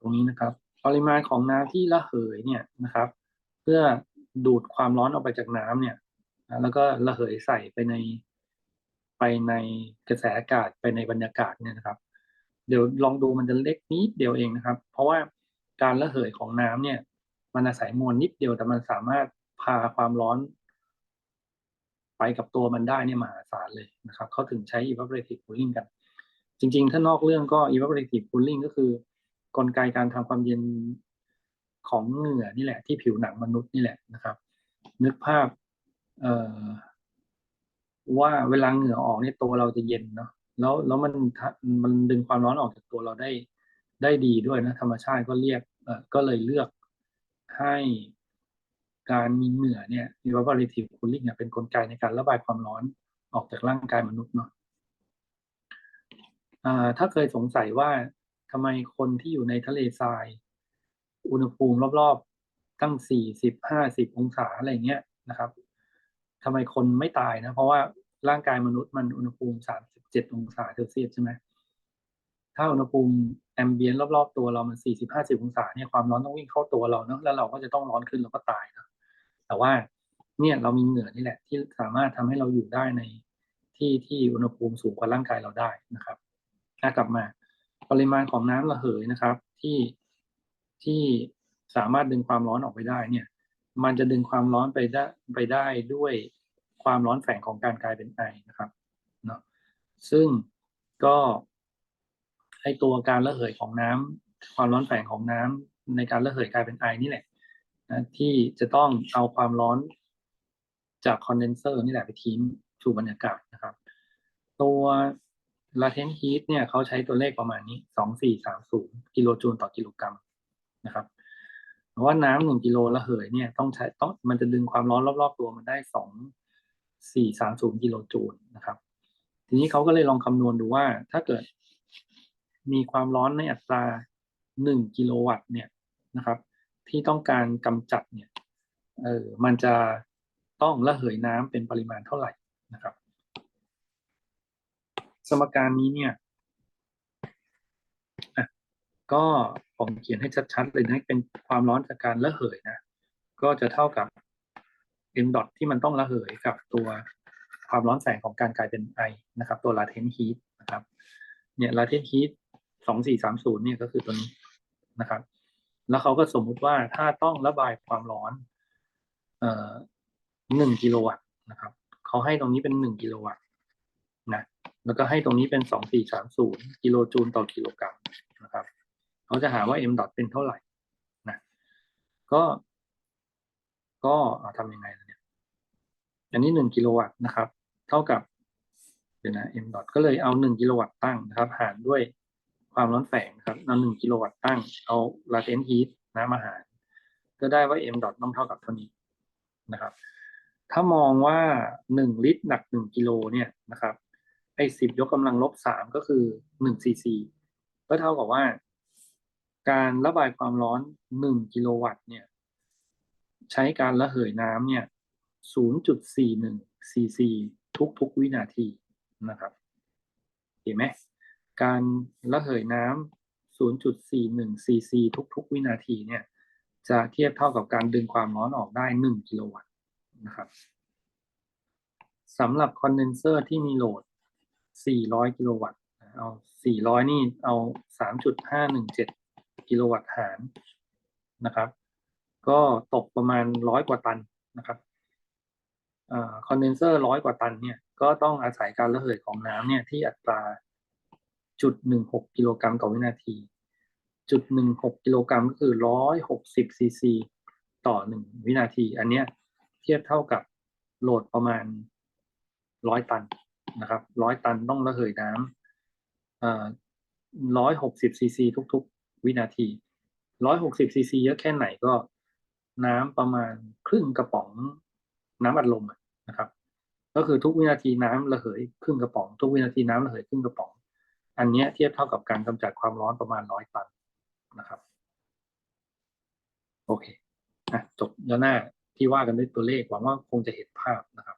ตรงนี้นะครับ ปริมาณของน้ำที่ระเหยเนี่ยนะครับ เพื่อดูดความร้อนออกไปจากน้ำเนี่ย แล้วก็ระเหยใส่ไปในไปในกระแสอากาศไปในบรรยากาศเนี่ยนะครับ เดี๋ยวลองดูมันจะเล็กนิดเดียวเองนะครับ เพราะว่าการระเหยของน้ำเนี่ย มันอาศัยมวลนิดเดียวแต่มันสามารถพาความร้อน ไปกับตัวมันได้เนี่ยมหาศาลเลยนะครับเขาถึงใช้ evaporative cooling กัน จริง ๆ ถ้านอกเรื่องก็ evaporative cooling ก็คือ กลไกการทำความเย็นของเหงื่อนี่แหละที่ผิวหนังมนุษย์นี่แหละนะครับ นึกภาพเอ่อว่าเวลาเหงื่อออกเนี่ยตัวเราจะเย็นเนาะแล้วแล้วมันมันดึงความร้อนออกจากตัวเราได้ได้ดีด้วยนะธรรมชาติก็เรียกเอ่อก็เลยเลือกให้การมีเหงื่อเนี่ย evaporative cooling เนี่ยเป็นกลไกในการระบายความร้อนออกจากร่างกายมนุษย์เนาะถ้าเคยสงสัยว่า ทำไมคนที่อยู่ในทะเลทราย อุณหภูมิรอบๆ ตั้งสี่สิบห้าสิบองศาอะไรเงี้ยนะครับทำไมคนไม่ตายนะ เพราะว่าร่างกายมนุษย์มันอุณหภูมิสามสิบเจ็ดองศาเซลเซียสใช่ไหมถ้าอุณหภูมิแอมเบียนรอบๆตัวเรามันสี่สิบห้าสิบองศาเนี่ยความร้อนต้องวิ่งเข้าตัวเราเนาะแล้วเราก็จะต้องร้อนขึ้นแล้วก็ตายนะแต่ว่าเนี่ยเรามีเหงื่อนี่แหละ ที่สามารถทำให้เราอยู่ได้ในที่ที่อุณหภูมิสูงกว่าร่างกายเราได้นะครับถ้ากลับมา ปริมาณของน้ำระเหยนะครับ ที่ที่สามารถดึงความร้อนออกไปได้เนี่ย มันจะดึงความร้อนไปได้ไปได้ด้วยความร้อนแฝงของการกลายเป็นไอนะครับเนาะซึ่งก็ไอตัวการระเหยของน้ำความร้อนแฝงของน้ำในการระเหยกลายเป็นไอนี่แหละนะที่จะต้องเอาความร้อนจากคอนเดนเซอร์นี่แหละไปทิ้งสู่บรรยากาศนะครับ ตัว latent heat เนี่ยเขาใช้ตัวเลขประมาณนี้สองสี่สามศูนย์กิโลจูลต่อกิโลกรัมนะครับเพราะว่าน้ำหนึ่งกิโลระเหยเนี่ยต้องใช้ต้องมันจะดึงความร้อนรอบๆตัวมันได้สองสี่สามศูนย์กิโลจูลนะครับ ทีนี้เขาก็เลยลองคำนวณดูว่าถ้าเกิดมีความร้อนในอัตราหนึ่งกิโลวัตต์เนี่ยนะครับ ที่ต้องการกำจัดเนี่ยเออมันจะต้องระเหยน้ำเป็นปริมาณเท่าไหร่นะครับ สมการนี้เนี่ยก็ผมเขียนให้ชัดๆเลยนะเป็นความร้อนจากการระเหยนะ ก็จะเท่ากับ m dot ที่มันต้องระเหยกับตัวความร้อนแสงของการกลายเป็นไอนะครับ ตัว latent heat นะครับ เนี่ย latent heat สองสี่สามศูนย์เนี่ยก็คือตัวนี้นะครับ แล้วเขาก็สมมุติว่าถ้าต้องระบายความร้อนเอ่อหนึ่งกิโลวัตต์นะครับเขาให้ตรงนี้เป็นหนึ่งกิโลวัตต์นะ แล้วก็ให้ตรงนี้เป็นสองสี่สามศูนย์กิโลจูลต่อกิโลกรัมนะครับเขาจะหาว่า m dot เป็นเท่าไหร่นะก็ ก็เอาทำยังไงล่ะเนี่ย อันนี้หนึ่งกิโลวัตต์นะครับ เท่ากับเดี๋ยวนะ m dot ก็เลยเอาหนึ่งกิโลวัตต์ตั้งนะครับ หารด้วยความร้อนแฝงครับเอาหนึ่งกิโลวัตต์ตั้ง เอา latent heat นะมาหาร ก็ได้ว่า m dot ต้องเท่ากับเท่านี้นะครับ ถ้ามองว่าหนึ่งลิตรหนักหนึ่งกิโลเนี่ยนะครับ ไอ้สิบยกกำลังลบสามก็คือหนึ่งซีซีก็เท่ากับว่า การระบายความร้อนหนึ่งกิโลวัตต์เนี่ย ใช้การระเหยน้ำเนี่ย0.41ซีซีทุกๆ วินาทีนะครับเห็นไหมการระเหยน้ำ0.41ซีซีทุก ๆ วินาทีเนี่ย จะเทียบเท่ากับการดึงความร้อนออกได้1กิโลวัตต์นะครับสำหรับคอนเดนเซอร์ที่มีโหลด 400 กิโลวัตต์ เอา 400 นี่เอา 3.517 กิโลวัตต์หารนะครับ ก็ตกประมาณร้อยกว่าตันนะครับคอนเดนเซอร์ร้อยกว่าตันเนี่ยก็ต้องอาศัยการระเหยของน้ำเนี่ยที่อัตราจุดหนึ่งหกกิโลกรัมต่อวินาทีจุดหนึ่งหกกิโลกรัมก็คือร้อยหกสิบซีซีต่อหนึ่งวินาที อันเนี้ยเทียบเท่ากับโหลดประมาณร้อยตัน นะครับร้อยตันต้องระเหยน้ำร้อยหกสิบซีซีทุก ๆ วินาทีร้อยหกสิบซีซีเยอะแค่ไหนก็น้ำประมาณครึ่งกระป๋องน้ำอัดลมนะครับ ก็คือทุกวินาทีน้ำระเหยครึ่งกระป๋องทุกวินาทีน้ำระเหยครึ่งกระป๋อง อันนี้เทียบเท่ากับการกำจัดความร้อนประมาณร้อยตันนะครับโอเคนะจบแล้วหน้าที่ว่ากันด้วยตัวเลขหวังว่าคงจะเห็นภาพนะครับ